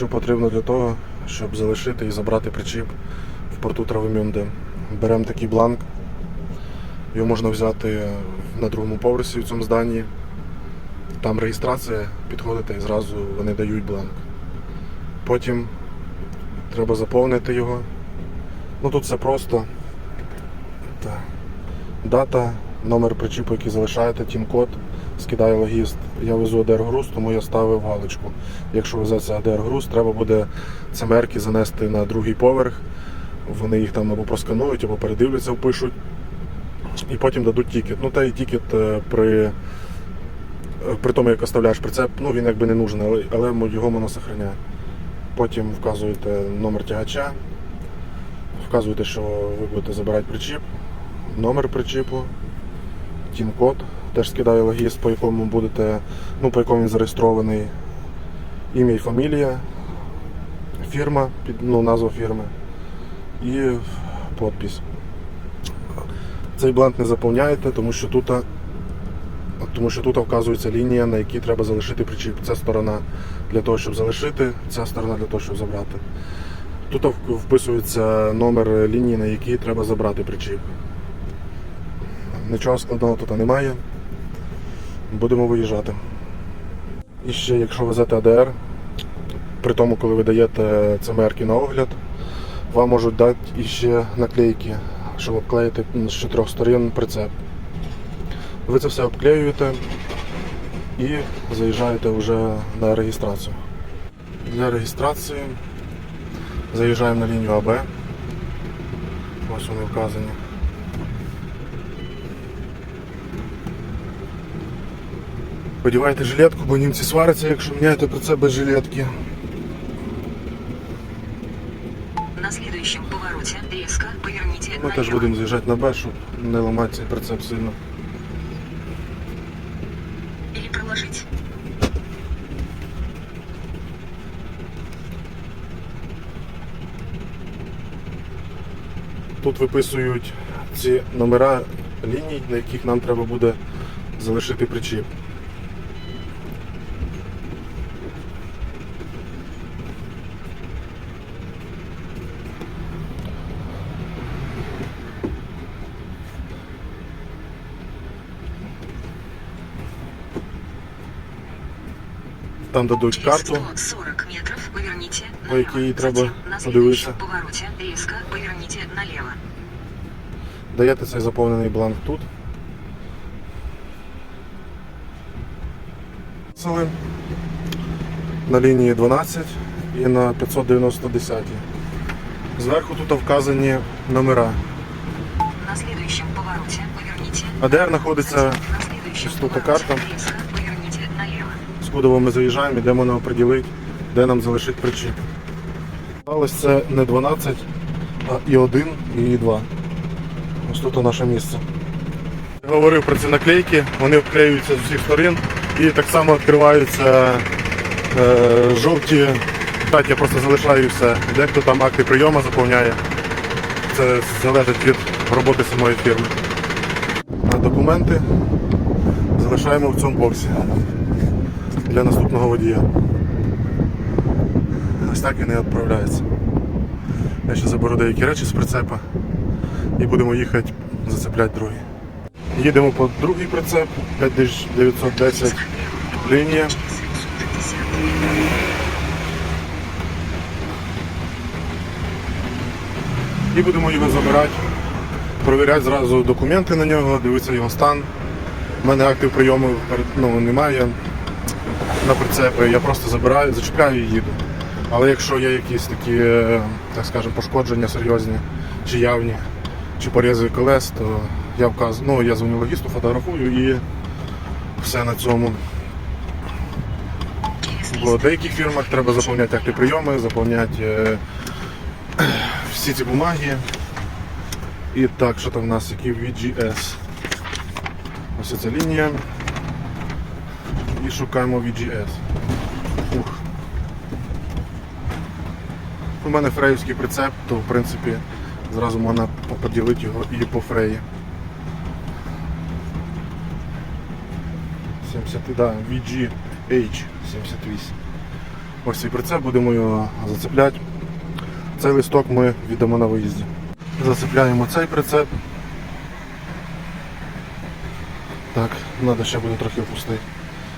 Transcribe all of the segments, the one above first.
що потрібно для того, щоб залишити і забрати причіп в порту Травемюнде. Беремо такий бланк. Його можна взяти на другому поверсі в цьому зданні. Там реєстрація, підходите і зразу вони дають бланк. Потім треба заповнити його. Ну тут все просто. Так. Дата, номер причіпу, який залишаєте, тім-код, скидає логіст. Я везу АДР груз, тому я ставив галочку. Якщо везеться АДР груз, треба буде цемерки занести на другий поверх. Вони їх там або просканують, або передивляться, впишуть. І потім дадуть тікет. Ну та і тікет е, при, е, при тому, як оставляєш прицеп, ну він якби не нужен, але, але його воно зберігає. Потім вказуєте номер тягача, вказуєте, що ви будете забирати причіп, номер причіпу, тім-код, теж скидає логіст, по якому будете, ну, по якому він зареєстрований, ім'я і фамілія, фірма, під, ну, назва фірми і подпись. Цей бланк не заповняєте, тому що тут, тому що тут вказується лінія, на якій треба залишити причіп. Ця сторона для того, щоб залишити, ця сторона для того, щоб забрати. Тут вписується номер лінії, на якій треба забрати причіп. Нічого складного тут немає. Будемо виїжджати. І ще, якщо везете АДР, при тому, коли ви даєте ЦМРки на огляд, вам можуть дати іще наклейки, щоб обклеїти з чотирьох сторін прицеп. Ви це все обклеюєте і заїжджаєте вже на реєстрацію. Для реєстрації заїжджаємо на лінію АБ. Ось вони вказані. Подівайте жилетку, бо німці сваряться, якщо міняєте прицеп без жилетки. На следующем повороте резко поверните Ми теж будемо заїжджати на Б, щоб не ламати цей прицеп сильно. Или проложить. Тут виписують ці номера ліній, на яких нам треба буде залишити причіп. Там дадуть Через карту. 140 метров По якій треба подивитися. Даєте цей заповнений бланк тут. На лінії 12 і на 590 Зверху тут вказані номера. На АДР знаходиться повороте карта. Резко поверните налево. З кудово ми заїжджаємо, йдемо на оприділити, де нам залишить причіп. Сталося це не 12, а і 1, і 2. Ось тут наше місце. Я говорив про ці наклейки, вони вклеюються з усіх сторін і так само відкриваються е, жовті. Так, я просто залишаю все. Дехто там акти прийому заповняє. Це залежить від роботи самої фірми. А документи залишаємо в цьому боксі для наступного водія. Ось так і відправляється. Я ще заберу деякі речі з прицепа і будемо їхати зацепляти другий. Їдемо по другий прицеп 5910 лінія. І будемо його забирати, провіряти зразу документи на нього, дивитися його стан. У мене актів прийому ну, немає на прицепи, я просто забираю, зачіпляю і їду. Але якщо є якісь такі, е, так скажемо, пошкодження серйозні, чи явні, чи порізи колес, то я вказую, ну я дзвоню логісту, фотографую і все на цьому. Бо в деяких фірмах треба заповняти акти прийоми, заповняти е, всі ці бумаги. І так, що там в нас, які VGS. Ось ця лінія. І шукаємо VGS. Ух. У мене фреївський прицеп, то в принципі зразу можна поділити його і по фреї. 70, да, VGH 78. Ось цей прицеп, будемо його зацепляти. Цей листок ми віддамо на виїзді. Зацепляємо цей прицеп. Так, треба ще буде трохи опустити.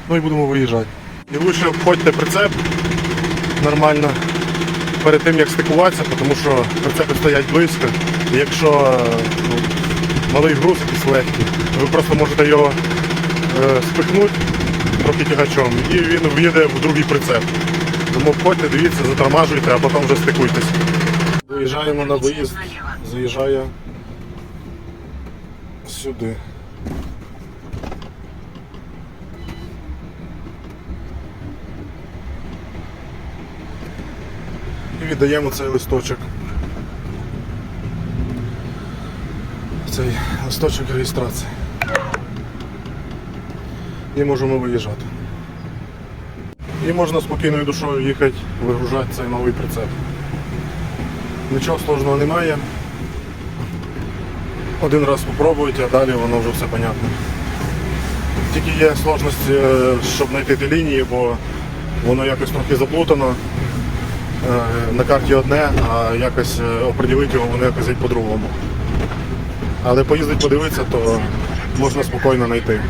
Ну і будемо виїжджати. І лучше обходьте прицеп нормально перед тим як стикуватися, тому що прицепи стоять близько. І якщо ну, малий груз якийсь легкий, ви просто можете його е, спихнути трохи тягачом, і він в'їде в другий прицеп. Тому обходьте, дивіться, затормажуйте, а потім вже стикуйтесь. Виїжджаємо на виїзд, заїжджає сюди. І віддаємо цей листочок. Цей листочок реєстрації. І можемо виїжджати. І можна спокійною душою їхати, вигружати цей новий прицеп. Нічого сложного немає. Один раз спробуйте, а далі воно вже все понятно. Тільки є сложність, е, щоб знайти ті лінії, бо воно якось трохи заплутано. Е, На карті одне, а якось е, оприділити його воно якось по-другому. Але поїздить подивитися, то можна спокійно знайти.